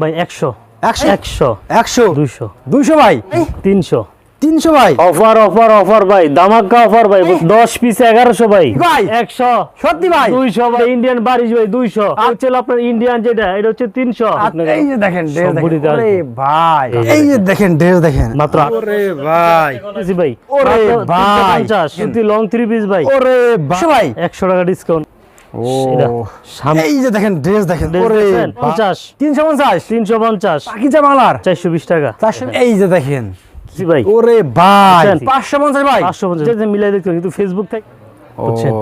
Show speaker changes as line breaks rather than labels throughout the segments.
ভাই একশো।
একশো?
একশো।
একশো?
দুইশো।
দুইশো ভাই?
তিনশো।
তিনশো ভাই?
অফার অফার অফার ভাই ধামাকা অফার ভাই দশ পিস এগারোশো ভাই।
ভাই?
একশো।
সত্যি ভাই?
দুইশো ভাই ইন্ডিয়ান বারিশ ভাই দুইশো। হচ্ছে আপনার ইন্ডিয়ান যেটা এটা হচ্ছে তিনশো।
এই যে দেখেন ভাই
এই যে
দেখেন। ড্রেস দেখেন।
মাত্র
ওরে ভাই।
ভাই।
ওরে ভাই।
350 সুতি লং থ্রি পিস ভাই।
ওরে ভাই।
একশো টাকা ডিসকাউন্ট
এই যে দেখেন ড্রেস দেখেন
dress
ওরে
দেখছেন? পঞ্চাশ।
তিনশো পঞ্চাশ?
তিনশো পঞ্চাশ।
মালার
চারশো বিশ টাকা।
চারশো এই যে দেখেন।
জি ভাই।
ওরে ভাই পাঁচশো পঞ্চাশ ভাই।
পাঁচশো পঞ্চাশ। মিলাই দেখতে কিন্তু ফেসবুক থেকে বুঝছেন?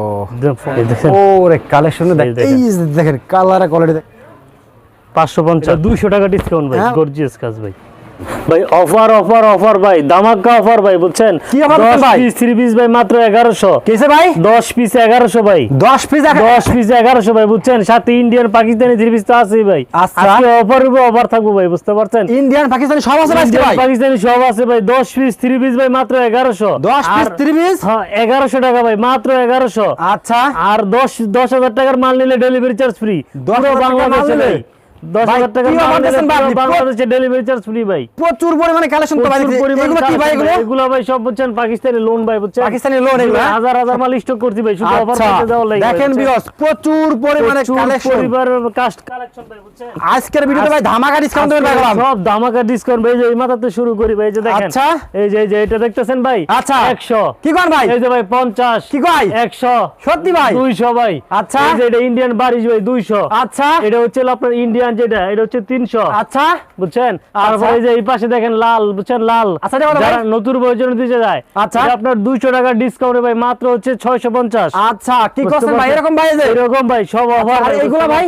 ওরে কালেকশন
দেখেন।
এই যে দেখেন কালার কোয়ালিটি
পাঁচশো পঞ্চাশ। দুইশো টাকা ডিসকাউন্ট ভাই। গর্জিয়াস কাজ ভাই। ভাই অফার অফার অফার ভাই ধামাকা অফার ভাই বুঝছেন?
কি
দশ
ভাই?
পিস থ্রি পিস ভাই মাত্র এগারোশো।
কেসে ভাই?
দশ পিস এগারোশো ভাই।
দশ পিস
দশ পিস এগারোশো ভাই বুঝছেন? সাথে ইন্ডিয়ান পাকিস্তানি থ্রি পিস তো আছেই ভাই।
আচ্ছা।
আজকে অফার উপর অফার থাকব ভাই বুঝতে পারছেন?
ইন্ডিয়ান পাকিস্তানি সব আছে আজকে ভাই?
পাকিস্তানি সব আছে ভাই দশ পিস থ্রি পিস ভাই মাত্র এগারোশো।
দশ পিস থ্রি পিস
হ্যাঁ এগারোশো টাকা ভাই মাত্র এগারোশো।
আচ্ছা।
আর দশ দশ হাজার টাকার মাল নিলে ডেলিভারি চার্জ ফ্রি পুরো বাংলাদেশে ভাই।
প্রচুর পরিমাণে কালেকশন তো ভাই
প্রচুর
দেখছি।
পরিমাণ
এগুলো কি ভাই এগুলো?
এগুলো ভাই সব বুঝছেন পাকিস্তানি লোন ভাই বুঝছেন?
পাকিস্তানি loan এগুলো?
হাজার হাজার মাল স্টক করছি ভাই শুধু অফার করতে দেওয়া লাগে
দেখেন বিয়স প্রচুর পরিমাণে কালেকশন
পরিবারের কাস্ট কালেকশন ভাই বুঝছেন?
আজকের ভিডিওতে ভাই ধামাকা ডিসকাউন্ট দেবেন ভাই
সব ধামাকা ডিসকাউন্ট ভাই যে এই মাথাতে শুরু করি ভাই যে দেখেন।
আচ্ছা।
এই যে এই যে এটা দেখতেছেন ভাই?
আচ্ছা।
100
কি ভাই?
এই যে ভাই 50
কি কয়?
100
সত্যি ভাই?
200 ভাই।
আচ্ছা।
এই যে এটা ইন্ডিয়ান বারিশ ভাই 200
আচ্ছা।
এটা হচ্ছে আপনার ইন্ডিয়ান যেটা এটা হচ্ছে 300
আচ্ছা।
বুঝছেন? তারপরে এই যে এই পাশে দেখেন লাল বুঝছেন লাল?
আচ্ছা?
যারা নতুন বইয়ের জন্য দিতে যায়
আচ্ছা।
আপনার 200 টাকা ডিসকাউন্টে ভাই মাত্র হচ্ছে 650
আচ্ছা কি
বুঝতে
করছেন ভাই? এরকম ভাই
এরকম ভাই সব অফার
আর ভাই?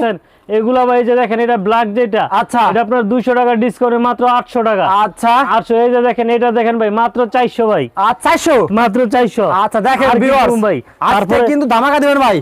এগুলা ভাই যে দেখেন এটা ব্ল্যাক যেটা
আচ্ছা।
এটা আপনার 200 টাকা ডিসকাউন্টে মাত্র 800 টাকা।
আচ্ছা।
800 এই যে দেখেন এটা দেখেন ভাই মাত্র 400 ভাই।
আচ্ছা শো
মাত্র 400
আচ্ছা দেখেন
ভাই? তারপরে
কিন্তু ধামাকা দিবেন ভাই।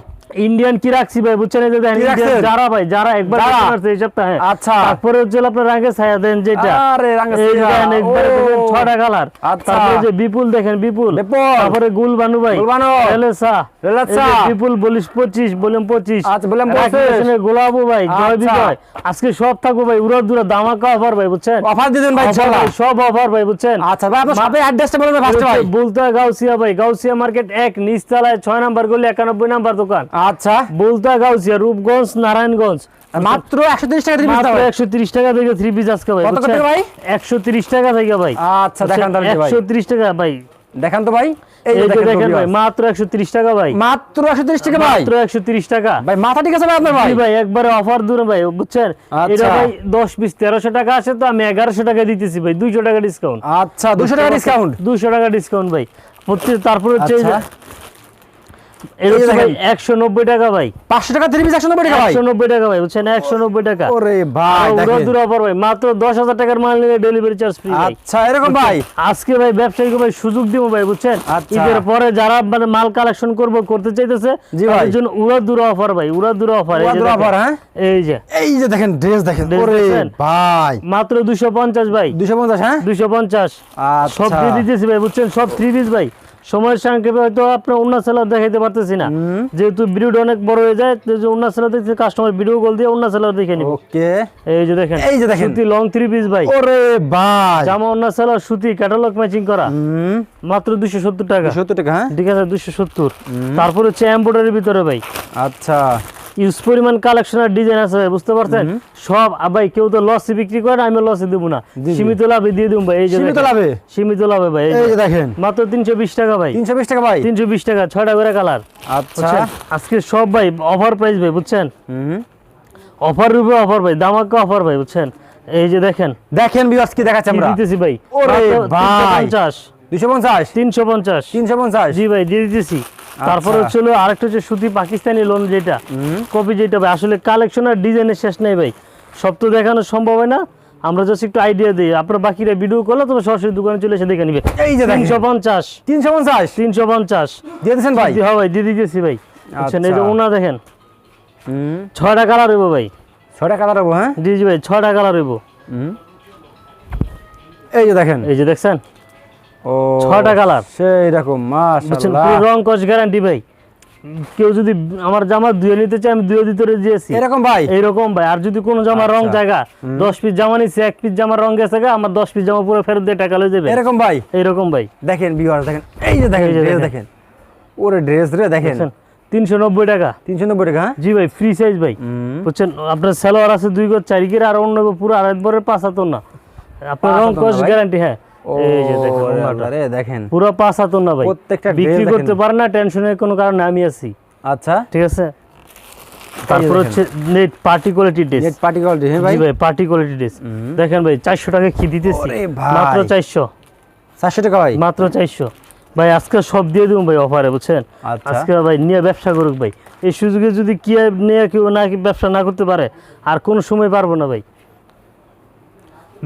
ইন্ডিয়ান কি রাখছি ভাই? বুঝছেন এই যে দেখেন? যারা ভাই যারা একবার পারছে এই সপ্তাহে
আচ্ছা।
তারপরে হচ্ছে আপনার রাঙ্গে ছায়া দেন যেটা।
আরে রাঙ্গে ছায়া,
একবারে ছটা কালার। তারপরে যে বিপুল দেখেন বিপুল। তারপরে গুলবানু ভাই।
গুলবানু।
রেলেসা।
রেলেসা।
বিপুল বলিস 25 বললাম 25
আচ্ছা, বললাম 25
রাকেশনে গোলাপু ভাই জয়
আচ্ছা।
বিজয়। আজকে সব থাকব ভাই উড়া দুরা দামাকা অফার ভাই বুঝছেন?
অফার দিবেন ভাই ইনশাআল্লাহ
সব অফার ভাই বুঝছেন?
আচ্ছা ভাই আপনার শপের অ্যাড্রেসটা বলুন ফার্স্ট ভাই
বলতে গাউসিয়া ভাই। গাউসিয়া মার্কেট এক নিচতলায় ছয় নাম্বার গলি একানব্বই নাম্বার দোকান।
আচ্ছা।
বলতে গাউসিয়া রূপগঞ্জ নারায়ণগঞ্জ।
মাত্র 130 টাকা
মাত্র একশো তিরিশ টাকা থেকে থ্রি পিস আজকে ভাই
কত? টাকা ভাই?
একশো তিরিশ টাকা থেকে ভাই।
আচ্ছা দেখান তাহলে ভাই।
একশো তিরিশ টাকা ভাই।
দেখান তো ভাই। এই দেখেন
ভাই মাত্র একশো তিরিশ টাকা ভাই।
মাত্র 130 টাকা ভাই।
মাত্র একশো তিরিশ টাকা।
ভাই মাথা ঠিক আছে ভাই আপনার ভাই?
ভাই একবারে অফার দূরে ভাই বুঝছেন?
আচ্ছা।
এটা ভাই দশ পিস তেরোশো টাকা আছে তো আমি এগারোশো টাকা দিতেছি ভাই দুইশো টাকা ডিসকাউন্ট
আচ্ছা 200 টাকা ডিসকাউন্ট
দুশো টাকা ডিসকাউন্ট ভাই। তারপর হচ্ছে টাকা ভাই।
500 টাকা 3 পিস 190 টাকা
একশো নব্বই টাকা ভাই বুঝছেন? একশো নব্বই টাকা।
ওরে ভাই
আর অফার ভাই মাত্র দশ হাজার টাকার মাল নিলে ডেলিভারি চার্জ ফ্রি
আচ্ছা এরকম ভাই।
আজকে ভাই ব্যবসায়ীকে ভাই সুযোগ দিব ভাই বুঝছেন?
আচ্ছা।
ঈদের পরে যারা মানে মাল কালেকশন করব করতে চাইতেছে
জি ভাই।
জন্য উড়া দুরা অফার ভাই উড়া দুরা অফার
offer, হ্যাঁ?
এই যে।
এই যে দেখেন ড্রেস দেখেন ওরে? ভাই।
মাত্র দুশো পঞ্চাশ ভাই।
250 হ্যাঁ?
দুশো পঞ্চাশ। সব
আচ্ছা
দিয়ে দিতেছি ভাই বুঝছেন? সব থ্রি পিস ভাই। সময়ের সংক্ষেপে হয়তো আপনার অন্য সেলার দেখাইতে পারতেছি না। যেহেতু ভিডিওটা অনেক বড় হয়ে যায় অন্য সেলার দেখতে কাস্টমার ভিডিও কল দিয়ে অন্য সেলার দেখে নিব।
ওকে।
এই যে দেখেন
এই যে দেখেন।
সুতি লং থ্রি পিস ভাই।
ওরে ভাই।
জামা অন্য সেলার সুতি ক্যাটালগ ম্যাচিং করা। মাত্র দুশো সত্তর টাকা।
70 টাকা হ্যাঁ?
ঠিক আছে দুশো সত্তর। তারপর হচ্ছে এম্ব্রয়ডারির ভিতরে ভাই।
আচ্ছা।
ইউজ পরিমাণ কালেকশন আর ডিজাইন আছে বুঝতে পারছেন? সব ভাই কেউ তো লসে বিক্রি করে আমি লসে দেবো না। সীমিত লাভে দিয়ে দেবো ভাই এই যে
সীমিত লাভে?
সীমিত লাভে ভাই এই যে।
দেখেন।
মাত্র তিনশো বিশ টাকা ভাই।
320 টাকা ভাই?
তিনশো বিশ টাকা ছয়টা করে কালার
আচ্ছা।
আজকে সব ভাই অফার প্রাইস ভাই বুঝছেন?
হুম।
অফার রূপে অফার ভাই দামাকা অফার ভাই বুঝছেন? এই যে দেখেন।
দেখেন বিয়াস কি দেখাচ্ছি আমরা?
দিতেছি ভাই।
ওরে ভাই।
পঞ্চাশ।
250
তিনশো পঞ্চাশ।
350
জি ভাই দিয়ে দিতেছি। তারপরে
আচ্ছা।
হচ্ছে আরেকটা হচ্ছে সুতি পাকিস্তানি লোন যেটা। কপি যেটা ভাই আসলে কালেকশন আর ডিজাইনের শেষ নেই ভাই। সব তো দেখানো সম্ভব হয় না। আমরা জাস্ট একটু আইডিয়া দিই। আপনার বাকিরা ভিডিও করলে তবে সরাসরি দোকানে চলে এসে দেখে নিবে।
এই যে তিনশো দেখেন
তিনশো পঞ্চাশ?
350
তিনশো পঞ্চাশ।
দিয়ে দিয়েছেন ভাই?
হ্যাঁ ভাই দিয়ে দিয়েছি ভাই। বুঝছেন? এই যে
আচ্ছা।
ওনা দেখেন।
হুম।
ছয়টা কালার হইব ভাই।
ছয়টা কালার হব হ্যাঁ?
জি জি ভাই ছয়টা কালার হইব।
হুম। এই যে দেখেন।
এই যে দেখছেন?
ও।
ছয়টা কালার।
সেই রকম মাশাআল্লাহ।
রং কস গ্যারান্টি ভাই। কেউ যদি আমার জামা ধুয়ে নিতে চায় আমি ধুয়ে দিতে দিয়েছি
এরকম ভাই?
এইরকম ভাই। আর যদি কোনো জামা রং
আচ্ছা।
জায়গা দশ পিস জামা নিচ্ছে এক পিস জামা রং গেছে গা, আমার দশ পিস জামা পুরো ফেরত দিয়ে টাকা লয়ে যাবে।
এরকম ভাই?
এইরকম ভাই।
দেখেন বিহার দেখেন। এই যে দেখেন ড্রেস
দেখেন।
ওরে ড্রেস রে দেখেন।
তিনশো নব্বই টাকা।
তিনশো নব্বই টাকা হ্যাঁ?
জি ভাই ফ্রি সাইজ ভাই। বুঝছেন? আপনার সালোয়ার আছে দুই গজ চারি গিরে আর অন্য পুরো আড়াই বরের পাঁচ হাতর না আপনার রং কস গ্যারান্টি হ্যাঁ। এই যে দেখেন
ওরে
ওনাটা।
আল্লাহ রে, দেখেন।
পুরো পাঁচ হাতর না ভাই।
প্রত্যেকটা
বিক্রি করতে পারে না টেনশনের কোনো কারণে আমি আছি।
আচ্ছা।
ঠিক আছে? তারপর
দেখেন।
হচ্ছে net party quality dress
net party quality হ্যাঁ ভাই?
ভাই পার্টি কোয়ালিটি ড্রেস দেখেন ভাই চারশো টাকা কি দিতেছি? মাত্র
টাকা ভাই?
মাত্র চারশো। ভাই আজকে সব দিয়ে দেবো ভাই অফারে বুঝছেন?
আচ্ছা।
আজকে ভাই নিয়ে ব্যবসা করুক ভাই। এই সুযোগে যদি কি নিয়ে কেউ না ব্যবসা না করতে পারে আর কোন সময় পারব না ভাই।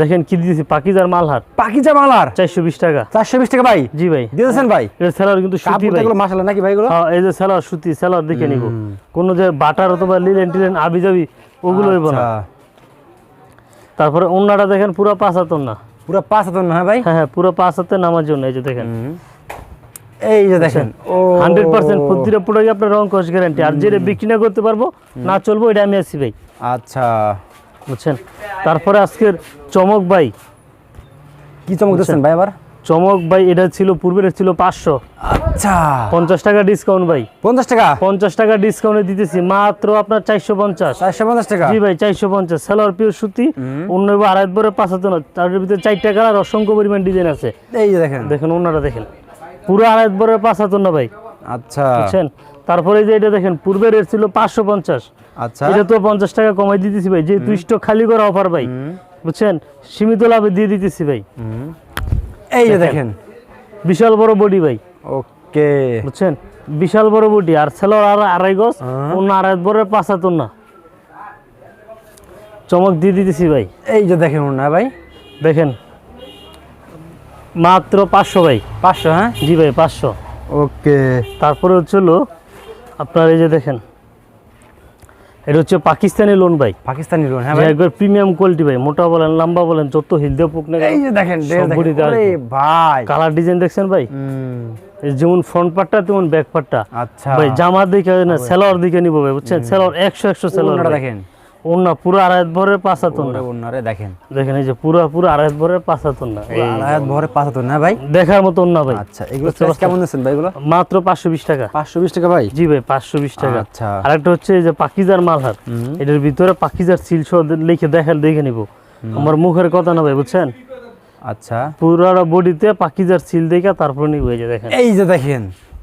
দেখেন কি দিয়েছি পাকিজার মালহার।
পাকিজা
চারশো বিশ টাকা।
চারশো বিশ টাকা ভাই?
জি ভাই।
দিয়েছেন ভাই?
এটা স্যালার কিন্তু সুতি ভাই।
এগুলো মাসালা নাকি ভাই এগুলো?
হ্যাঁ, এই যে স্যালার সুতি স্যালার দেখে নিব। কোনো যে বাটার অথবা লিলেন টিলেন আবি যাবি ওগুলো হইব না।
আচ্ছা।
তারপরে অন্যটা দেখেন পুরো পাঁচ হাতর না
পুরো পাঁচ হাজার না হ্যাঁ ভাই?
হ্যাঁ হ্যাঁ পুরো পাঁচ হাতে নামার জন্য এই যে দেখেন।
এই যে দেখেন ও।
হান্ড্রেড পার্সেন্ট প্রতিটা প্রোডাক্ট আপনার রং কস গ্যারান্টি। আর যেটা বিক্রি না করতে পারব না চলবো এটা আমি আছি ভাই।
আচ্ছা।
বুঝছেন? তারপরে আজকের চমক ভাই।
কি চমক দিচ্ছেন ভাই আবার?
চমক ভাই এটা ছিল পূর্বের ছিল পাঁচশো।
আচ্ছা।
পঞ্চাশ টাকা ডিসকাউন্ট ভাই।
পঞ্চাশ টাকা?
পঞ্চাশ টাকা ডিসকাউন্টে দিতেছি মাত্র আপনার চারশো পঞ্চাশ।
চারশো পঞ্চাশ টাকা?
জি ভাই চারশো পঞ্চাশ। সালোয়ার পিওর সুতি অন্য আড়াই বরে পাঁচ হাতে না তার ভিতরে চারটা কালার অসংখ্য পরিমাণ ডিজাইন আছে।
এই যে দেখেন।
দেখেন অন্যটা দেখেন। পুরো আড়াই বরে পাঁচ হাতে না ভাই।
আচ্ছা।
বুঝছেন? তারপরে যে এটা দেখেন পূর্বের রেট ছিল পাঁচশো পঞ্চাশ।
আচ্ছা।
এটা তো পঞ্চাশ টাকা কমাই দিতেছি ভাই যেহেতু স্টক খালি করা অফার ভাই বুঝছেন? সীমিত লাভে দিয়ে দিতেছি ভাই।
এই যে দেখেন।
বিশাল বড় বডি ভাই।
ওকে।
বুঝছেন? বিশাল বড় বডি আর সেলোর আর আড়াই গজ। অন্য আড়াই বড় পাঁচ হাতর না। চমক দিয়ে দিতেছি ভাই।
এই যে দেখেন না ভাই।
দেখেন মাত্র পাঁচশো ভাই।
পাঁচশো হ্যাঁ?
জি ভাই পাঁচশো।
ওকে।
তারপরে হচ্ছে হলো আপনার এই যে দেখেন এটা হচ্ছে পাকিস্তানি লোন ভাই।
পাকিস্তানি লোন হ্যাঁ ভাই।
একবার প্রিমিয়াম কোয়ালিটি ভাই মোটা বলেন লম্বা বলেন যত হিলদে পোক না
এই যে দেখেন। ভাই।
কালার ডিজাইন দেখছেন ভাই? যেমন ফ্রন্ট পার্টটা তেমন ব্যাক পার্টটা
আচ্ছা।
ভাই জামার দিকে না সেলর দিকে নিব ভাই বুঝছেন? সেলর একশো একশো সেলর
দেখেন।
অন্য পুরো আড়াই ভরের পাঁচ না
ওনারে দেখেন।
দেখেন এই যে পুরো পুরো আড়াই ভরের পাঁচ না
আড়াই ভরে পাঁচ হাজার না ভাই?
দেখার মতন না ভাই।
আচ্ছা এগুলো price কেমন দিচ্ছেন ভাই এগুলো?
মাত্র পাঁচশো বিশ টাকা।
পাঁচশো বিশ টাকা ভাই?
জি ভাই পাঁচশো বিশ টাকা।
আচ্ছা।
আরেকটা হচ্ছে এই যে পাকিজার মালহার। এটার ভিতরে পাকিজার সিল সহ লিখে দেখে দেখে নিব। আমার মুখের কথা না ভাই বুঝছেন?
আচ্ছা।
পুরো বডিতে পাকিজার সিল দেখে তারপর নিব এই যে দেখেন।
এই যে দেখেন।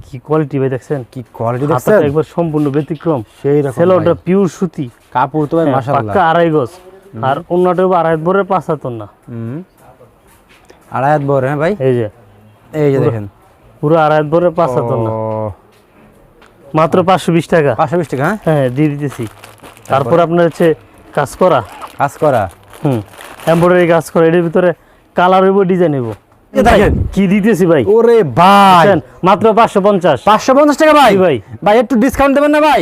কি কোয়ালিটি ভাই দেখছেন?
কি কোয়ালিটি দেখছেন?
একবার সম্পূর্ণ ব্যতিক্রম।
সেই রকম
সেলোটা পিওর সুতি।
কাপড় তো ভাই
হ্যাঁ,
মাশাআল্লাহ।
পাক্কা আড়াই গজ। আর অন্যটা আড়াই ভরের পাঁচ হাতন না
আড়াই ভরে হ্যাঁ ভাই?
এই যে।
এই যে দেখেন।
পুরো আড়াই ভরের পাঁচ হাতন না মাত্র পাঁচশো বিশ টাকা।
পাঁচশো বিশ টাকা হ্যাঁ?
হ্যাঁ দিয়ে দিতেছি। তারপর? আপনার হচ্ছে কাজ করা।
কাজ করা।
হুম। এমব্রয়ডারি কাজ করা। এটার ভিতরে কালার হইব ডিজাইন হইব। কি দিতেছি ভাই?
ওরে ভাই।
মাত্র পাঁচশো পঞ্চাশ।
পাঁচশো পঞ্চাশ টাকা ভাই?
ভাই।
ভাই একটু ডিসকাউন্ট দেবেন না ভাই?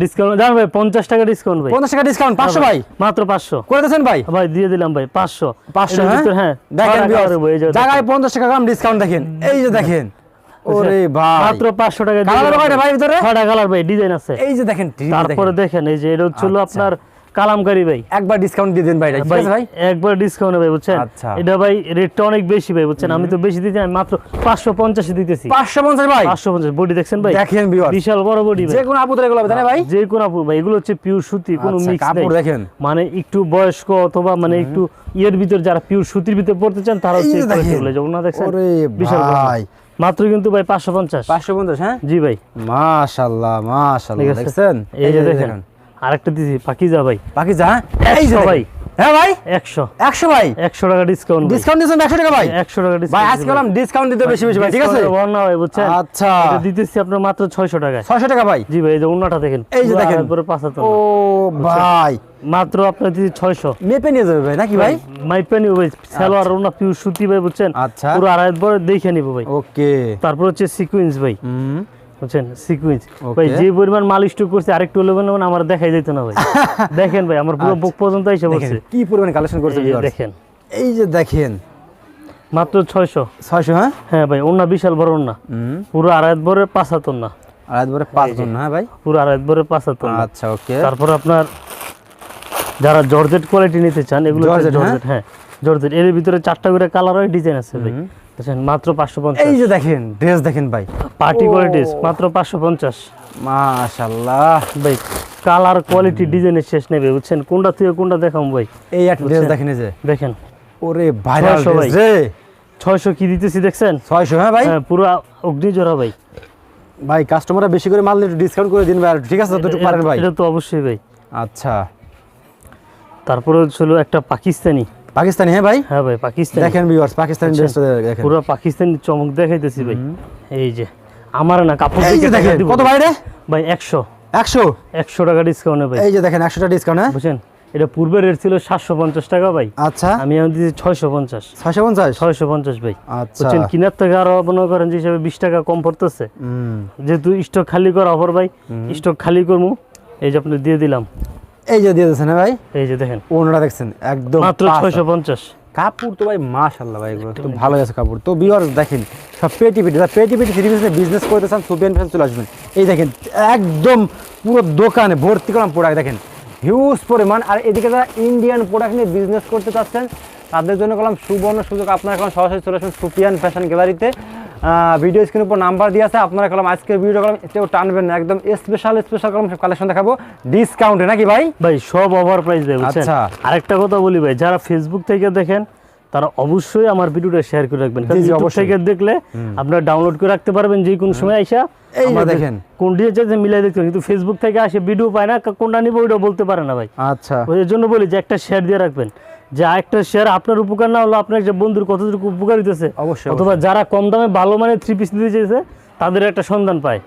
ডিসকাউন্ট জান ভাই পঞ্চাশ টাকা ডিসকাউন্ট ভাই।
পঞ্চাশ টাকা ডিসকাউন্ট পাঁচশো ভাই
মাত্র পাঁচশো।
করে দিয়েছেন ভাই?
ভাই দিয়ে দিলাম ভাই পাঁচশো।
পাঁচশো হ্যাঁ?
হ্যাঁ
দেখেন জায়গায় পঞ্চাশ টাকা গ্রাম ডিসকাউন্ট দেখেন। এই যে দেখেন। ওরে ভাই।
মাত্র পাঁচশো টাকা
কালার ভাই ভিতরে?
ছয়টা কালার ভাই ডিজাইন আছে।
এই যে দেখেন
তারপরে
দেখেন।
এই যে এটা হলো
আচ্ছা।
আপনার কালামকারি ভাই।
একবার ডিসকাউন্ট দিয়ে দেন ভাই ঠিক আছে ভাই?
একবার ডিসকাউন্ট ভাই বুঝছেন?
আচ্ছা।
এটা ভাই রেটটা অনেক বেশি ভাই বুঝছেন? আমি তো বেশি দিতে আমি মাত্র পাঁচশো পঞ্চাশে দিতেছি।
পাঁচশো পঞ্চাশ ভাই?
পাঁচশো পঞ্চাশ বডি দেখছেন ভাই?
দেখেন viewers,
বিশাল বড় বডি ভাই।
যে কোনো আপুদের এগুলো হবে তাই না ভাই?
যে কোনো আপু ভাই এগুলো হচ্ছে পিওর সুতি কোনো
আচ্ছা,
মিক্স নেই।
কাপড় দেখেন।
মানে একটু বয়স্ক অথবা মানে একটু ইয়ের ভিতর যারা পিওর সুতির ভিতর পড়তে চান তারা হচ্ছে যেমন না দেখছেন? বিশাল
ভাই।
মাত্র কিন্তু ভাই পাঁচশো পঞ্চাশ।
পাঁচশো পঞ্চাশ হ্যাঁ?
জি ভাই।
মাশাল্লাহ
আছে।
দেখছেন?
এই যে দেখেন। আরেকটা দিছি পাকিজা ভাই।
বাকি যা এই যে ভাই
ভাই।
হ্যাঁ ভাই?
একশো।
একশো ভাই?
একশো টাকা ডিসকাউন্ট
ডিসকাউন্ট দিয়েছেন একশো টাকা ভাই?
একশো টাকা
ভাই
ডিসকাউন্ট
আজকে বললাম ডিসকাউন্ট দিতে বেশি বেশি ভাই ঠিক আছে?
না ভাই বুঝছেন?
আচ্ছা।
এটা দিতেছি আপনার মাত্র ছয়শো টাকায়।
ছয়শো টাকা ভাই?
জি ভাই এই যে অন্যটা দেখেন।
এই যে দেখেন।
পরে পাঁচ হাজার
ও ভাই।
মাত্র আপনার দিদি ছয়শো।
মেপে নিয়ে যাবে ভাই নাকি ভাই?
মাইপে নিব ভাই। সালোয়ার ওনা পিউ সুতি ভাই বুঝছেন?
আচ্ছা।
পুরো আড়াই পরে দেখে নিব ভাই।
ওকে।
তারপর হচ্ছে সিকুয়েন্স ভাই।
হুম।
বুঝছেন? সিকুয়েন্স ভাই যে পরিমাণ করছে আরেকটু আমার দেখাই যেত না ভাই। দেখেন ভাই আমার পুরো বুক পর্যন্ত এসে
কি পরিমাণ কালেকশন করছে।
দেখেন।
এই যে দেখেন।
মাত্র
হ্যাঁ?
হ্যাঁ ভাই ওনা বিশাল বড় ওনা পুরো আড়াই বরের পাঁচ হাত ওনা
আর একবারে পাঁচ জন হ্যাঁ ভাই?
পুরো আড়াই ভরে পাঁচ হাত
আচ্ছা ওকে।
তারপর আপনার যারা জর্জেট কোয়ালিটি নিতে চান এগুলো
জর্জেট, হ্যাঁ?
জর্জেট হ্যাঁ এর ভিতরে চারটা করে কালার হয় ডিজাইন আছে ভাই। মাত্র পাঁচশো পঞ্চাশ।
এই যে দেখেন ড্রেস দেখেন ভাই।
পার্টি কোয়ালিটিস মাত্র পাঁচশো পঞ্চাশ।
মাশাল্লাহ।
ভাই কালার কোয়ালিটি ডিজাইনের শেষ নেবে বুঝছেন? কোনটা থেকে কোনটা দেখাম ভাই?
এই একটা ড্রেস দেখেন যে।
দেখেন।
ওরে ভাইরাল
ছয়শো
ড্রেস রে।
ছয়শো কি দিতেছি দেখছেন?
ছয়শো হ্যাঁ ভাই?
হ্যাঁ পুরো অগ্নিজোড়া ভাই।
ভাই কাস্টমাররা বেশি করে মাল একটু ডিসকাউন্ট করে দিন ভাই। ঠিক আছে যতটুকু পারেন ভাই।
এটা তো অবশ্যই ভাই।
আচ্ছা।
তারপরে ছিল একটা পাকিস্তানি।
পাকিস্তানি হ্যাঁ ভাই?
হ্যাঁ ভাই পাকিস্তানি।
দেখেন ভিউয়ার্স পাকিস্তানি ড্রেসটা দেখেন।
পুরো পাকিস্তানি চমক দেখাইতেছি ভাই। এই যে আমার না কাপড়
এই যে
দেখে
দেখেন কত ভাই রে?
ভাই একশো।
একশো?
একশো টাকা ডিসকাউন্টে ভাই।
এই যে দেখেন একশোটা ডিসকাউন্ট হ্যাঁ?
বুঝছেন? এটা পূর্বে রেট ছিল সাতশো পঞ্চাশ টাকা ভাই।
আচ্ছা।
আমি এখন দিচ্ছি ছয়শো পঞ্চাশ।
ছয়শো পঞ্চাশ?
ছয়শো পঞ্চাশ ভাই।
আচ্ছা।
বুঝছেন? কিনার থেকে আরও মনে করেন যে হিসাবে বিশ টাকা কম পড়তেছে।
হুম।
যেহেতু স্টক খালি করা অফার ভাই স্টক খালি করব এই যে আপনি দিয়ে দিলাম।
এই যে দিয়ে দিয়েছেন ভাই?
এই যে দেখেন।
ওনারা দেখছেন একদম
মাত্র
পাঁচ
ছয়শো পঞ্চাশ।
কাপড় তো ভাই ভাই এগুলো তো ভালো আছে কাপড়। তো দেখেন সব পেটি পেটি পেটি পেটি থ্রি পিসে বিজনেস করতে চান সুপিয়ান ফ্যাশন চলে আসবেন। এই দেখেন একদম পুরো দোকানে ভর্তি করাম প্রোডাক্ট দেখেন। হিউজ পরিমাণ। আর এদিকে যারা ইন্ডিয়ান প্রোডাক্ট নিয়ে বিজনেস করতে চাচ্ছেন তাদের জন্য করলাম সুবর্ণ সুযোগ। আপনারা এখন সরাসরি চলে আসবেন সুপিয়ান ফ্যাশন গ্যালারিতে ভিডিও স্ক্রিনের উপর নাম্বার দিয়ে আছে আপনারা কলম আজকের ভিডিও কলম কেউ টানবেন না একদম স্পেশাল স্পেশাল কলম কালেকশন দেখাবো। ডিসকাউন্টে নাকি ভাই?
ভাই সব ওভার প্রাইস দেবো
আচ্ছা।
আরেকটা কথা বলি ভাই যারা ফেসবুক থেকে দেখেন তারা অবশ্যই আমার ভিডিওটা শেয়ার করে রাখবেন।
অবশ্যই।
দেখলে আপনারা ডাউনলোড করে রাখতে পারবেন যে কোনো সময় আইসা
দেখেন।
মিলাই কিন্তু ফেসবুক থেকে আসে ভিডিও পায় না কোনটা নিবো ওইটা বলতে পারে না ভাই।
আচ্ছা।
ওই জন্য বলি যে একটা শেয়ার দিয়ে রাখবেন। যে একটা শেয়ার আপনার উপকার না হলো আপনার যে বন্ধুর কতটুকু উপকার হইতেছে অথবা যারা কম দামে ভালো মানে থ্রি পিস দিতে চাইছে তাদের একটা সন্ধান পায়।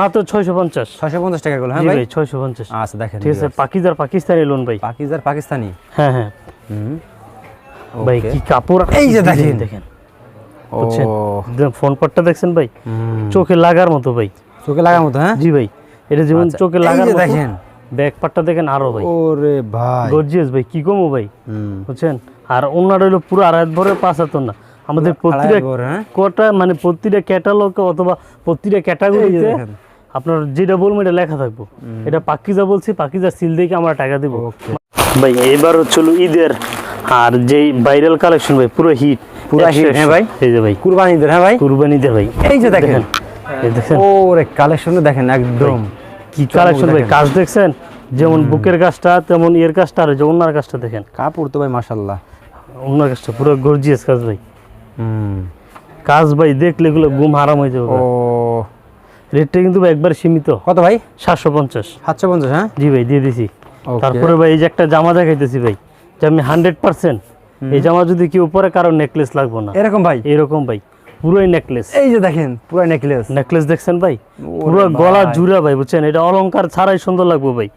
মাত্র ছয়শো পঞ্চাশ।
ছয়শো পঞ্চাশ টাকা গুলো হ্যাঁ ভাই?
ছয়শো পঞ্চাশ।
আচ্ছা দেখেন
ঠিক আছে পাকিজার পাকিস্তানি লোন ভাই।
পাকিস্তান পাকিস্তানি?
হ্যাঁ হ্যাঁ। ভাই কি কাপড়
এই যে দেখেন।
দেখেন। বুঝছেন? ফোন পাটটা দেখছেন ভাই? চোখে লাগার মতো ভাই।
চোখে লাগার মতো হ্যাঁ?
জি ভাই এটা যেমন
আচ্ছা,
চোখে লাগার মতো
দেখেন।
ব্যাক পাটটা দেখেন আরও ভাই।
ওরে ভাই।
গর্জিয়াস ভাই কি কমো ভাই? বুঝছেন? আর ওনার হইল পুরো আড়াই ভরে পাঁচ না আমাদের প্রতিটা
হ্যাঁ?
কোটা মানে প্রতিটা ক্যাটালগ অথবা প্রতিটা ক্যাটাগরিতে
দেখেন।
আপনার যেটা বলব এটা লেখা থাকব। এটা পাকিজা বলছি পাকিজা সিল দেখে আমরা টাকা দিব। ভাই এবার হচ্ছিল ঈদের আর যেই ভাইরাল কালেকশন ভাই পুরো হিট
পুরো হিট হ্যাঁ ভাই।
এই যে ভাই।
কুরবানিদের হ্যাঁ ভাই?
কুরবানিদের ভাই।
এই যে দেখেন।
এই দেখেন।
ওরে কালেকশন দেখেন একদম।
কি কালেকশন ভাই কাজ দেখছেন? যেমন বুকের কাজটা তেমন ইয়ের কাজটা আর ওনার কাজটা দেখেন।
কাপড় তো ভাই মাশাল্লাহ
ওনার কাজটা পুরো গর্জিয়াস কাজ ভাই।
হুম।
কাজ ভাই দেখলে এগুলো ঘুম হারাম হয়ে যাবে
ও।
রেটটা কিন্তু একবার সীমিত।
কত ভাই?
সাতশো পঞ্চাশ।
সাতশো পঞ্চাশ হ্যাঁ?
জি ভাই দিয়ে দিছি। তারপরে ভাই এই যে একটা জামা দেখাইতেছি ভাই। যে আমি হান্ড্রেড পার্সেন্ট এই জামা যদি কেউ পরে কারও নেকলেস লাগবো না।
এরকম ভাই?
এরকম ভাই পুরোই নেকলেস
এই যে দেখেন পুরো নেকলেস
নেকলেস দেখছেন ভাই? পুরো গলা জুড়া ভাই বুঝছেন? এটা অলংকার ছাড়াই সুন্দর লাগবে ভাই।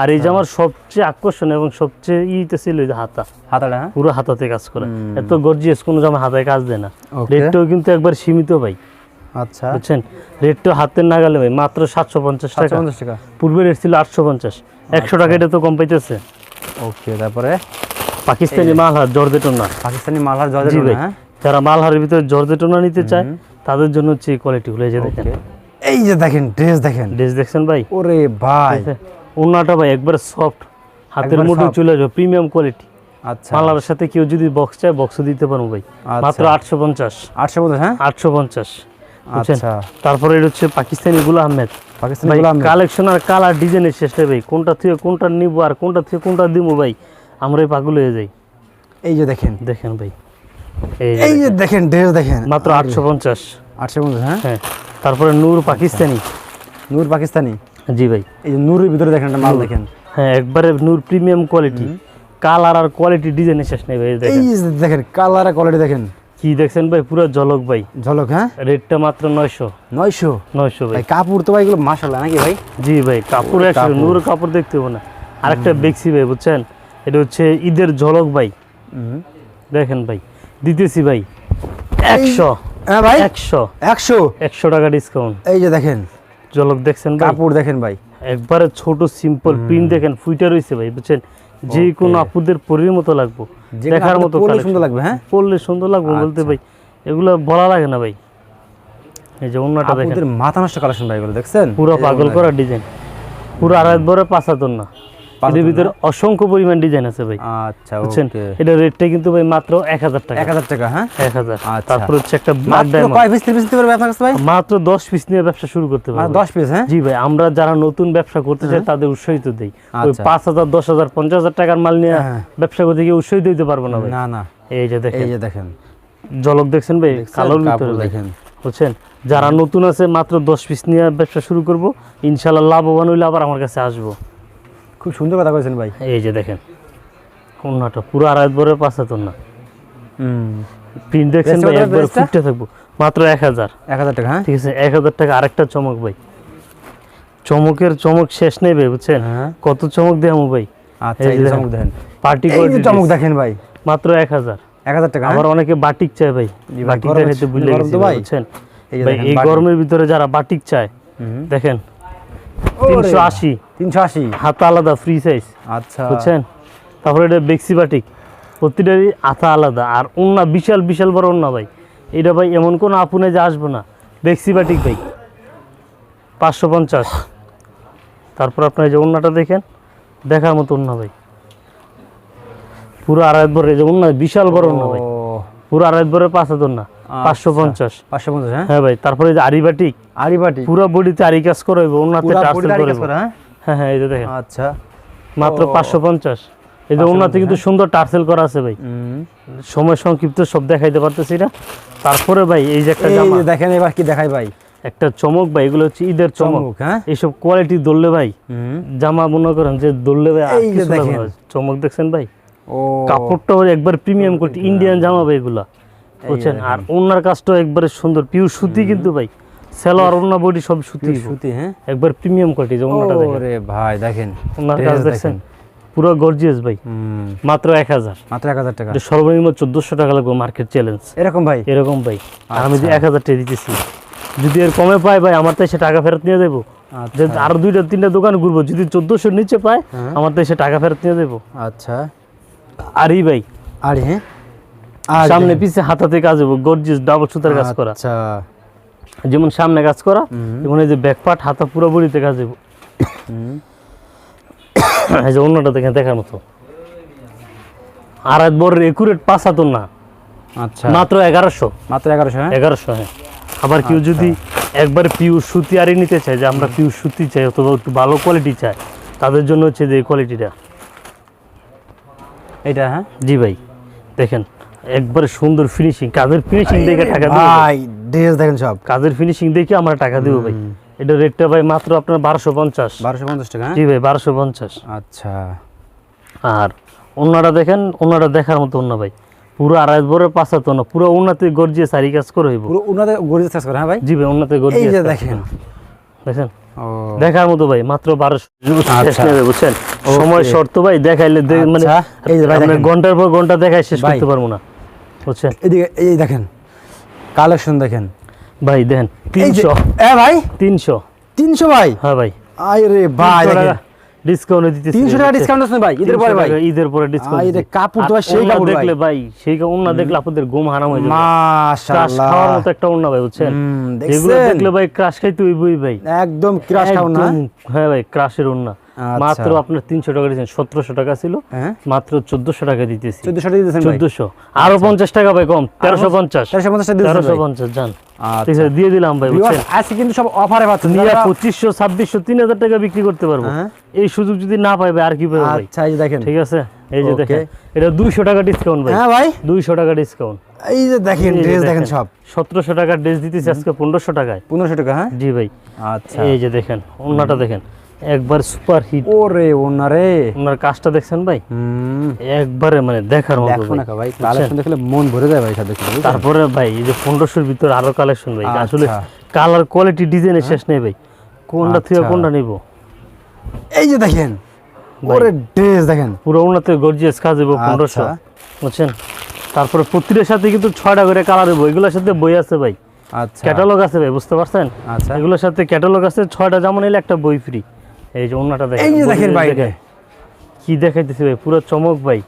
আর এই
আচ্ছা।
জামার সবচেয়ে আকর্ষণ এবং সবচেয়ে ইতে ছিল যে হাতা।
হাতাটা হ্যাঁ?
পুরো হাতাতে কাজ করে। এত গর্জিয়াস কোনো জামা হাতায় কাজ দেয় না। রেটটাও কিন্তু একবার সীমিত ভাই।
আচ্ছা।
বুঝছেন? রেটটা হাতের নাগালে ভাই মাত্র সাতশো পঞ্চাশ টাকা।
পঞ্চাশ টাকা।
পূর্বে রেট ছিল আটশো পঞ্চাশ। একশো টাকা এটা তো কম পাইতেছে।
ওকে তারপরে?
পাকিস্তানি মালহার জর্জেটনা
পাকিস্তানি মালহার
জি
জর্জেট
ভাই
হ্যাঁ?
যারা মালহারের ভিতরে জর্জেটনা নিতে চায় তাদের জন্য হচ্ছে এই কোয়ালিটিগুলো এই যে দেখেন।
এই যে দেখেন ড্রেস দেখেন।
ড্রেস দেখছেন ভাই?
ওরে ভাই।
ওনাটা ভাই একবার সফট হাতের
soft।
চলে যাবে প্রিমিয়াম কোয়ালিটি
আচ্ছা।
মালার সাথে কেউ যদি বক্স চায় বক্সও দিতে পারব ভাই।
আচ্ছা।
মাত্র আটশো পঞ্চাশ।
আটশো পঞ্চাশ হ্যাঁ?
আটশো পঞ্চাশ।
আচ্ছা।
তারপরে এটা হচ্ছে পাকিস্তানি গুলা আহমেদ।
পাকিস্তানি
কালেকশন আর কালার ডিজাইনের শেষ নেই ভাই। কোনটা থেকে কোনটা নিব আর কোনটা থেকে কোনটা দিব ভাই? আমরা এই পাগল হয়ে যাই।
এই যে দেখেন।
দেখেন ভাই। এই যে দেখেন।
দেখেন। ড্রেস দেখেন।
মাত্র আটশো পঞ্চাশ।
আটশো পঞ্চাশ হ্যাঁ?
হ্যাঁ। তারপরে নূর পাকিস্তানি।
নূর পাকিস্তানি?
জি ভাই।
এই যে নূরের ভিতরে দেখেন একটা মাল দেখেন।
হ্যাঁ একবারে নূর প্রিমিয়াম কোয়ালিটি কালার আর কোয়ালিটি ডিজাইনের শেষ নেই ভাই এই দেখেন।
যে দেখেন কালার কোয়ালিটি দেখেন।
কি দেখছেন ভাই? পুরো ঝলক ভাই।
ঝলক হ্যাঁ?
রেটটা মাত্র নয়শো।
নয়শো?
নয়শো ভাই।
কাপড় তো ভাই এগুলো মাসাল্লাহ নাকি ভাই?
জি ভাই কাপড় একশো
কাপড়।
নূর কাপড় দেখতে হবে না। আরেকটা দেখছি ভাই বুঝছেন? এটা হচ্ছে ঈদের ঝলক ভাই। দেখেন ভাই দিতেছি ভাই একশো।
হ্যাঁ ভাই?
একশো।
একশো?
একশো টাকা ডিসকাউন্ট
এই যে দেখেন।
ঝলক দেখছেন
কাপড় দেখেন ভাই।
একবারে ছোট সিম্পল প্রিন্ট দেখেন ফুইটা রয়েছে ভাই বুঝছেন? যে কোনো আপুদের পরির মতো লাগবো। দেখার মতো
সুন্দর লাগবে হ্যাঁ?
পরলে সুন্দর লাগবে বলতে
আচ্ছা।
ভাই। এগুলো বলা লাগে না ভাই। এই যে অন্যটা দেখেন।
মাথা নষ্ট কালেকশন ভাই এগুলো দেখছেন?
পুরো পাগল। করা ডিজাইন পুরো আড়াই বড় পাঁচ হাতর না। এর ভিতরে অসংখ্য পরিমাণ ডিজাইন আছে ভাই।
আচ্ছা
বুঝছেন? এটা রেটটা কিন্তু ভাই মাত্র এক হাজার টাকা।
এক হাজার টাকা হ্যাঁ?
এক হাজার।
আচ্ছা।
তারপর হচ্ছে একটা
মাত্র কয় পিস পিস দিতে পারবে আপনার কাছে ভাই?
মাত্র দশ পিস নিয়ে ব্যবসা শুরু করতে পারবে।
দশ পিস হ্যাঁ?
জি ভাই আমরা যারা নতুন ব্যবসা করতে চাই তাদের উৎসাহিত দেই। ওই
আচ্ছা।
পাঁচ হাজার দশ হাজার পঞ্চাশ হাজার টাকার মাল নিয়ে
হ্যাঁ।
ব্যবসা করতে গিয়ে উৎসাহিত দিতে পারব না ভাই।
না না।
এই যে দেখেন।
এই যে দেখেন।
জলক দেখছেন ভাই? কালোর ভিতরে
দেখেন।
বুঝছেন? যারা নতুন আছে মাত্র দশ পিস নিয়ে ব্যবসা শুরু করব। ইনশাল্লাহ লাভবান হইলে আবার আমার কাছে আসব।
খুব সুন্দর কথা কয়েছেন ভাই।
এই যে দেখেন অন্যটা পুরো আড়াই বড় পাঁচ হাজার না?
হুম।
প্রিন্ট দেখছেন ভাই একবার ফুটতে থাকব। মাত্র এক হাজার।
এক হাজার টাকা হ্যাঁ?
ঠিক আছে এক হাজার টাকা আরেকটা চমক ভাই। চমকের চমক শেষ নেই ভাই বুঝছেন?
হ্যাঁ।
কত চমক ভাই?
আচ্ছা এই চমক দেখেন।
পার্টি
এই চমক দেখেন ভাই।
মাত্র এক হাজার।
এক হাজার টাকা
আবার
হ্যাঁ?
অনেকে বাটিক চায় ভাই। বাটিক ভুলে গেছি
তো।
বুঝছেন?
এই।
গরমের ভিতরে যারা বাটিক চায়। দেখেন তিনশো আশি।
তিনশো আশি?
হাতা আলাদা ফ্রি সাইজ
আচ্ছা।
বুঝছেন? তারপরে এটা বেক্সি বাটিক। প্রতিটারই আথা আলাদা। আর বিশাল বিশাল বড় ওন্না ভাই। এটা ভাই এমন কোনো আপুনে যে আসব না। বেক্সি বাটিক ভাই। পাঁচশো পঞ্চাশ। তারপর আপনার যে ওন্নাটা দেখেন দেখার মতো ওন্না ভাই। পুরো আড়াই এই যে ওন্না বিশাল বড় ওন্না ভাই। পুরো আড়াই পাঁচ হাজার না পাঁচশো
আচ্ছা।
পঞ্চাশ।
পাঁচশো পঞ্চাশ হ্যাঁ?
হ্যাঁ ভাই। তারপরে এই যে আরি
বাটি
পুরো বডিতে আরি কাজ করে ওন্নাতে
পুরা
টার্সেল করে
হ্যাঁ?
হ্যাঁ হ্যাঁ এই যে দেখেন।
আচ্ছা।
মাত্র
ও।
পাঁচশো পঞ্চাশ। এই যে ওনাতে কিন্তু সুন্দর টার্সেল করা আছে ভাই। সময় সংক্ষিপ্ত সব দেখাইতে পারতেছি না। তারপরে ভাই এই যে একটা জামা।
দেখেন এবার কি দেখাই ভাই?
একটা চমক ভাই এগুলো হচ্ছে ঈদের চমক।
হ্যাঁ?
এইসব কোয়ালিটি ধরলে ভাই। জামা মনে করেন যে ধরলে ভাই
এই যে দেখেন।
চমক দেখছেন ভাই? কাপড়টা একবার প্রিমিয়াম কোয়ালিটি ইন্ডিয়ান জামা ভাই এগুলা। বুঝছেন? আর ওনার কাজটা একবারে সুন্দর পিওর সুতি কিন্তু ভাই। সেলোয়ার বডি সব সুতি।
সুতি হ্যাঁ?
একবার প্রিমিয়াম কোয়ালিটি যে ওনাটা দেখেন।
ওরে ভাই দেখেন
ওনার কাজ
দেখেন।
পুরো গর্জিয়াস ভাই। মাত্র এক হাজার।
মাত্র এক হাজার টাকা।
এটা সর্বনিম্ন চোদ্দশো টাকা লাগবে মার্কেট চ্যালেঞ্জ
এরকম ভাই?
এরকম ভাই। আর আমি যে
আচ্ছা।
এক হাজার টাকা দিতেছি যদি এর কমে পাই ভাই আমার তো এসে টাকা ফেরত নিয়ে দেবো যে
আচ্ছা
আরও দুইটা তিনটা দোকান ঘুরবো যদি চোদ্দশোর নিচে পায়
হ্যাঁ।
আমার তো এসে টাকা ফেরত নিয়ে দেবো
আচ্ছা।
আর এই ভাই।
আরে হ্যাঁ? আর
সামনে পিছে হাতাতে কাজ হব গর্জিয়াস ডাবল সুতার কাজ করা।
আচ্ছা।
যেমন সামনে কাজ করা। যেমন এই যে ব্যাক পার্ট হাতা পুরো বড়িতে কাজ। এই যে অন্যটা দেখেন দেখার মতো। আর এক বড় একুরেট পাঁচ হাতর না
আচ্ছা।
মাত্র এগারোশো।
মাত্র এগারোশো হ্যাঁ?
এগারোশো হ্যাঁ। আবার কেউ যদি একবার পিওর সুতি আরে নিতে চায় যে আমরা পিওর সুতি চাই অথবা একটু ভালো কোয়ালিটি চাই তাদের জন্য হচ্ছে যে কোয়ালিটিটা
এটা হ্যাঁ?
জি ভাই দেখেন একবারে সুন্দর ফিনিশিং কাজের ফিনিশিং দেখে টাকা
ভাই ড্রেস দেখেন সব।
কাজের ফিনিশিং দেখে আমরা টাকা দিব ভাই। এটা রেটটা ভাই মাত্র আপনার বারোশো পঞ্চাশ।
বারোশো পঞ্চাশ টাকা হ্যাঁ?
জি ভাই বারোশো পঞ্চাশ।
আচ্ছা।
আর অন্যটা দেখেন অন্যটা দেখার মতো অন্য ভাই। পুরো আড়াই বড় পাঁচাতো না পুরো উন্নতি গর্জিয়ে সারি কাজ করে হইব।
পুরো ওনাদের গরিব চাষ করে হ্যাঁ ভাই?
জি ভাই উন্নতি
এই
গর্জিয়ে
যে দেখেন।
দেখেন? দেখার মতো ভাই মাত্র বারোশো।
আচ্ছা।
বুঝছেন? সময় শর্ত ভাই দেখাইলে মানে
আচ্ছা,
ঘণ্টার পর ঘণ্টা দেখাই শেষ করতে পারব না বুঝছেন?
এদিকে এই দেখেন কালেকশন দেখেন।
ভাই দেখেন তিনশো।
এ ভাই?
তিনশো।
তিনশো ভাই?
হ্যাঁ ভাই।
আরে ভাই
ডিসকাউন্ট দিতেছি।
তিনশো টাকা ডিসকাউন্ট আছে ভাই ঈদের পরে ভাই।
ঈদের পরে ডিসকাউন্ট
রে কাপড় তো সেই কাপড়
দেখলে ভাই। সেই অন্য দেখলে আপনাদের ঘুম হারাম হয়ে যাবে।
মাশাআল্লাহ।
খাওয়ার মতো একটা অন্য ভাই বুঝছেন?
হুম,
দেখলে ভাই ক্রাশ খাইতে হইবই ভাই।
একদম ক্রাশ খাও না?
হ্যাঁ ভাই ক্রাশের
আচ্ছা।
মাত্র আপনার তিনশো টাকা দিয়েছেন সতেরোশো টাকা ছিল।
হ্যাঁ?
মাত্র চোদ্দশো টাকা দিতেছি।
চোদ্দশো টাকা দিতেছেন
চোদ্দশো। আরও পঞ্চাশ টাকা ভাই কম। তেরোশো পঞ্চাশ।
তেরোশো পঞ্চাশ
তেরোশো পঞ্চাশ যান ঠিক
আচ্ছা।
দিয়ে দিলাম ভাই
আজকে কিন্তু সব অফারে পাচ্ছেন।
নিয়ে পঁচিশশো ছাব্বিশশো তিন হাজার টাকা বিক্রি করতে পারব।
হ্যাঁ।
এই সুযোগ যদি না পাইবে আর কি পাবে
আচ্ছা এই দেখেন।
ঠিক আছে? এই যে দেখেন এটা দুইশো টাকা ডিসকাউন্ট ভাই।
হ্যাঁ ভাই।
দুইশো টাকা ডিসকাউন্ট
এই যে দেখেন ড্রেস দেখেন। সব।
সতেরোশো টাকার ড্রেস দিতেছি আজকে পনেরোশো টাকায়।
পনেরোশো টাকা হ্যাঁ?
জি ভাই।
আচ্ছা।
এই যে দেখেন অন্যটা দেখেন। একবার সুপার হিট
ওরে ওনারে।
ওনার কাজটা দেখছেন ভাই? একবারে মানে দেখার মতো
দেখো
ভাই।
না ভাই কালেকশন দেখলে মন ভরে যায় ভাই বুঝছেন?
তারপরে ভাই এই যে পনেরোশোর ভিতরে আরও কালেকশন ভাই
আচ্ছা।
আসলে কালার কোয়ালিটি ডিজাইনের শেষ নেই ভাই। কোনটা থেকে
আচ্ছা।
কোনটা নিব?
এই যে দেখেন ওরে ড্রেস দেখেন।
পুরো ওনাতে গর্জিয়াস কাজ দেবো পনেরোশো
আচ্ছা।
বুঝছেন? তারপরে প্রতিটার সাথে কিন্তু ছয়টা করে কালার দেবো এগুলোর সাথে বই আছে ভাই।
আচ্ছা।
ক্যাটালগ আছে ভাই বুঝতে পারছেন?
আচ্ছা।
এগুলোর সাথে ক্যাটালগ আছে ছয়টা যেমন নিলে একটা বই ফ্রি এই যে ওনাটা দেখেন
এই যে দেখেন ভাই।
কি দেখাইতেছি ভাই পুরো চমক ভাই।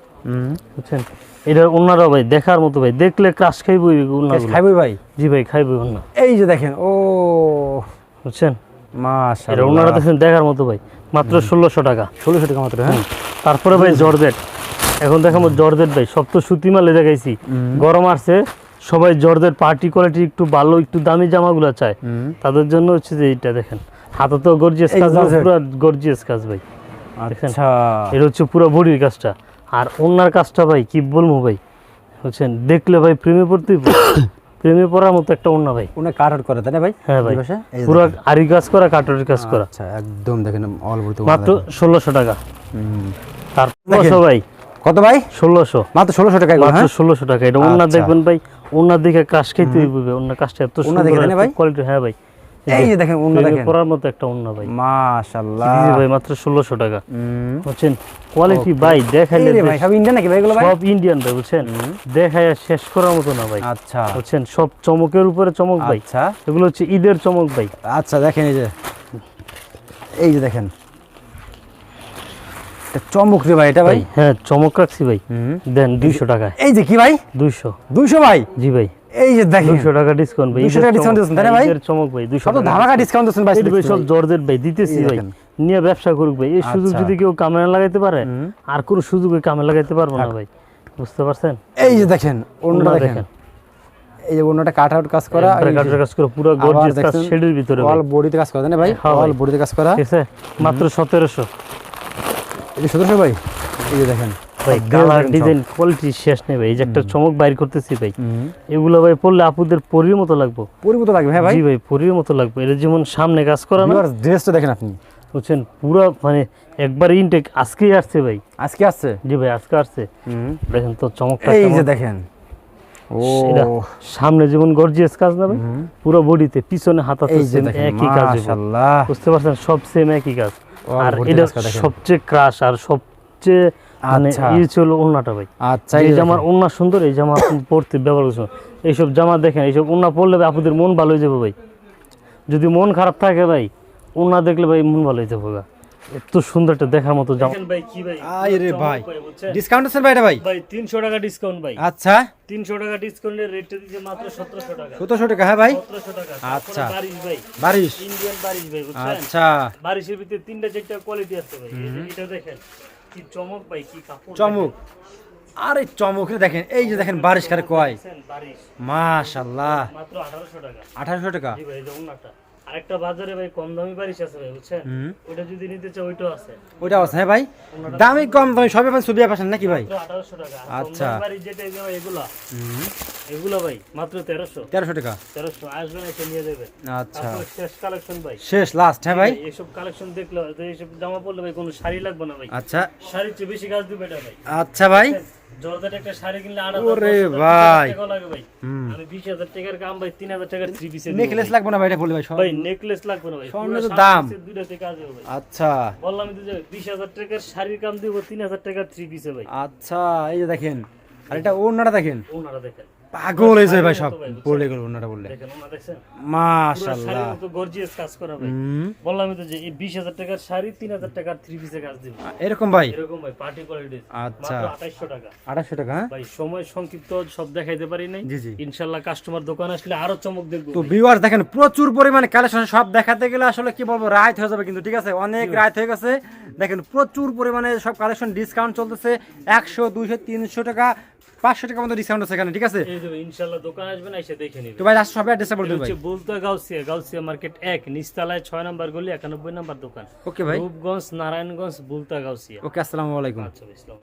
বুঝছেন? এটার ওনারা ভাই দেখার মতো ভাই। দেখলে ক্রাশ খাইবো ওনার
খাইবই ভাই।
জি ভাই খাইবো ওনা
এই যে দেখেন ও।
বুঝছেন? এটা ওনারা দেখেন দেখার মতো ভাই মাত্র ষোলোশো টাকা।
ষোলোশো টাকা মাত্র হ্যাঁ?
তারপরে ভাই জর্জেট। এখন দেখাবো জর্জেট ভাই সব তো সুতি মালে দেখাইছি। গরম আসছে সবাই জর্জেট পার্টি কোয়ালিটি একটু ভালো একটু দামি জামাগুলো চায়। তাদের জন্য হচ্ছে যে এইটা দেখেন। হাতে তো গর্জিয়াস কাজ পুরো গর্জিয়াস কাজ ভাই।
আচ্ছা।
এটা হচ্ছে পুরো বডির কাজটা। আর অন্যার কাজটা ভাই কি বলব ভাই? বুঝছেন? দেখলে ভাই প্রেমে পড়তেই প্রেমে পড়ার মতো একটা অন্য ভাই।
কাট করে তাই না ভাই?
হ্যাঁ ভাই। পুরো আরি কাজ করা কাটরের কাজ করা।
আচ্ছা একদম দেখেন অল বলতে
মাত্র ষোলোশো টাকা।
হুম।
তারপর ভাই।
কত ভাই?
ষোলোশো।
মাত্র ষোলোশো টাকা
মাত্র
হ্যাঁ?
ষোলোশো টাকা। এটা ওনার
আচ্ছা।
দেখবেন ভাই ওনার দিকে কাজ খাইতে হইবে ওনার কাজটা এত
ওনার দেখে ভাই?
কোয়ালিটি হ্যাঁ ভাই।
এই যে দেখেন অন্য দেখেন।
পড়ার মতো একটা অন্য ভাই।
মাশাআল্লাহ।
জি ভাই মাত্র ষোলোশো টাকা। বুঝছেন? কোয়ালিটি ভাই দেখাইলে
ভাই সব ইন্ডিয়ান নাকি ভাই এগুলো ভাই?
সব ইন্ডিয়ান ভাই বুঝছেন? দেখায় শেষ করার মতো না ভাই।
আচ্ছা।
বুঝছেন? সব চমকের উপরে চমক ভাই।
আচ্ছা।
এগুলো হচ্ছে ঈদের চমক ভাই।
আচ্ছা দেখেন এই যে। এই যে দেখেন। চমক রে ভাই এটা ভাই
হ্যাঁ চমক রাখছি ভাই। দেন দুইশো টাকায়।
এই যে কি ভাই?
দুইশো।
দুইশো ভাই?
জি ভাই।
এই যে দেখেন।
দুইশো টাকা ডিসকাউন্ট ভাই
200 টাকা দিচ্ছেন, তাই না ভাই?
ঈদের চমক ভাই দুইশো
কত ধামাকা ডিসকাউন্ট দিচ্ছেন ভাই
সব জর্জেট ভাই দিতেছি ভাই। নিয়ে ব্যবসা করুক ভাই এই সুযোগ
আচ্ছা।
যদি কেউ কামে লাগাইতে পারে আর কোনো সুযোগে কামে লাগাইতে পারব না ভাই। বুঝতে পারছেন?
এই যে দেখেন অন্যটা দেখেন। এই যে অন্যটা কাট আউট কাজ করা
একবারে কাঠের কাজ করে পুরো গর্জিয়াস কাজ শেডের ভিতরে।
অল বডিতে কাজ করা না
হ্যাঁ ভাই।
অল বডিতে কাজ করা।
ঠিক আছে? মাত্র সতেরোশো।
এই যে সতেরোশো ভাই এই যে দেখেন।
ভাই কালার ডিজাইন কোয়ালিটি শেষ নেই ভাই এই যে একটা চমক বাইর করতেছি ভাই এগুলো ভাই পড়লে আপুদের পরির মতো লাগবো।
পরিবর্তন লাগবে হ্যাঁ ভাই।
জি ভাই পরির মতো লাগবে। এটা যেমন সামনে কাজ করা না।
ড্রেসটা দেখেন আপনি।
বুঝছেন পুরো মানে একবার ইনটেক আজকেই আসছে ভাই।
আজকে আসছে?
জি ভাই আজকে আসছে। দেখেন তো চমকটা
এই যে দেখেন। ও।
সামনে যেমন গর্জিয়াস কাজ না ভাই পুরো বডিতে পিছনে হাত আছে একই কাজ
মাশাআল্লাহ।
বুঝতে পারছেন সব সেম একই কাজ। আর এটা সবচেয়ে ক্রাশ আর সবচেয়ে
আচ্ছা।
ওন্নাটা ভাই।
আচ্ছা
এই
এই
জামার ওন্না সুন্দর এই জামা আপনি পড়তে ব্যবহার এইসব জামা দেখেন এইসব ওন্না পড়লে ভাই আপনাদের মন ভালো হয়ে যাবে ভাই। যদি মন খারাপ থাকে ভাই ওন্না দেখলে ভাই মন ভালো হয়ে যাবে। এত সুন্দর একটা দেখার মতো জামা। ভাই কি ভাই?
আয় ভাই। ডিসকাউন্ট আছে ভাই এটা ভাই?
ভাই তিনশো টাকা ডিসকাউন্ট ভাই।
আচ্ছা।
তিনশো টাকা ডিসকাউন্টের রেটটা দিচ্ছে মাত্র সতেরোশো টাকা।
টাকা হ্যাঁ ভাই?
সতেরোশো টাকা।
আচ্ছা।
বারিশ ভাই।
বারিশ।
ইন্ডিয়ান বারিশ ভাই বুঝছেন?
আচ্ছা।
বারিশের ভিতরে তিনটা চারটা কোয়ালিটি আছে ভাই। এটা দেখেন। কি চমক ভাই কি কাপড়
চমক। আরে চমক রে দেখেন এই যে দেখেন বারিশ কারে কয়? মাশাল্লাহ।
মাত্র আঠারোশো টাকা।
আঠারোশো টাকা?
জি ভাই এই যে ওনাটা আরেকটা বাজারে ভাই কম দামি বারিশ আছে ভাই বুঝছেন? ওটা যদি নিতে চাও ওইটাও আছে।
ওইটা আছে হ্যাঁ ভাই? দামি কম দামি সবই পাবেন সুবিধা পাচ্ছেন নাকি ভাই?
মাত্র আঠারোশো টাকা।
আচ্ছা।
বারিশ যেটা ভাই এগুলা? এগুলো ভাই মাত্র
টাকা?
আসবেন এসে নিয়ে যাবেন।
আচ্ছা।
শেষ কালেকশন ভাই।
শেষ লাস্ট হ্যাঁ ভাই?
এইসব কালেকশন দেখলে এইসব জামা পরলে ভাই কোনো শাড়ি লাগবে না ভাই।
আচ্ছা।
শাড়ির চেয়ে বেশি কাজ দিবে এটা ভাই।
আচ্ছা ভাই।
জর্দার একটা শাড়ি কিনলে আট
ওরে ভাই।
আমি বিশ হাজার টাকার কাম ভাই তিন হাজার টাকার থ্রি পিসের
নেকলেস লাগবে না ভাই এটা বলে ভাই
ভাই নেকলেস লাগবে না ভাই।
স্বর্ণের তো দাম।
দুইটাতে কাজ হবে ভাই।
আচ্ছা।
বললাম তো যে বিশ হাজার টাকার শাড়ির কাম দিব তিন হাজার টাকার থ্রি পিসে ভাই।
আচ্ছা এই যে দেখেন আর এটা ওনারা দেখেন।
ওনারা দেখেন।
পাগল হয়ে যায় ভাই সব? বলে গেল বললে। মাশাআল্লাহ।
শাড়ির গর্জিয়াস কাজ করা ভাই। তো যে এই বিশ হাজার টাকার শাড়ি তিন হাজার টাকার থ্রি পিসে কাজ দিব।
এরকম ভাই?
এরকম ভাই পার্টি কোয়ালিটি
আচ্ছা।
মাত্র আঠাইশশো টাকা।
আঠাশশো টাকা হ্যাঁ?
ভাই সময় সংক্ষিপ্ত সব দেখাইতে পারি নাই। ইনশাল্লাহ কাস্টমার দোকান আসলে আরও চমক দেখব
তো
ভাই।
ভিউয়ার্স দেখেন প্রচুর পরিমাণে কালেকশন সব দেখাতে গেলে আসলে কি বলব রাত হয়ে যাবে কিন্তু ঠিক আছে? অনেক রাত হয়ে গেছে। দেখেন প্রচুর পরিমাণে সব কালেকশন ডিসকাউন্ট চলতেছে। একশো দুইশো তিনশো টাকা। পাঁচশো টাকা মতো ডিসকাউন্ট আছে এখানে ঠিক আছে?
ইনশাল্লাহ দোকান আসবেন এসে দেখে নিবে।
তো ভাই লাস্ট সবাই অ্যাড্রেসটা বলে দেবো ভাই।
বলতা গাউসিয়া গাউসিয়া মার্কেট এক নিস্তালায় ছয় নম্বর গলি একানব্বই নম্বর দোকান।
ওকে ভাই।
রূপগঞ্জ নারায়ণগঞ্জ বুলতা গাউসিয়া।
ওকে আসসালামু আলাইকুম।
আচ্ছা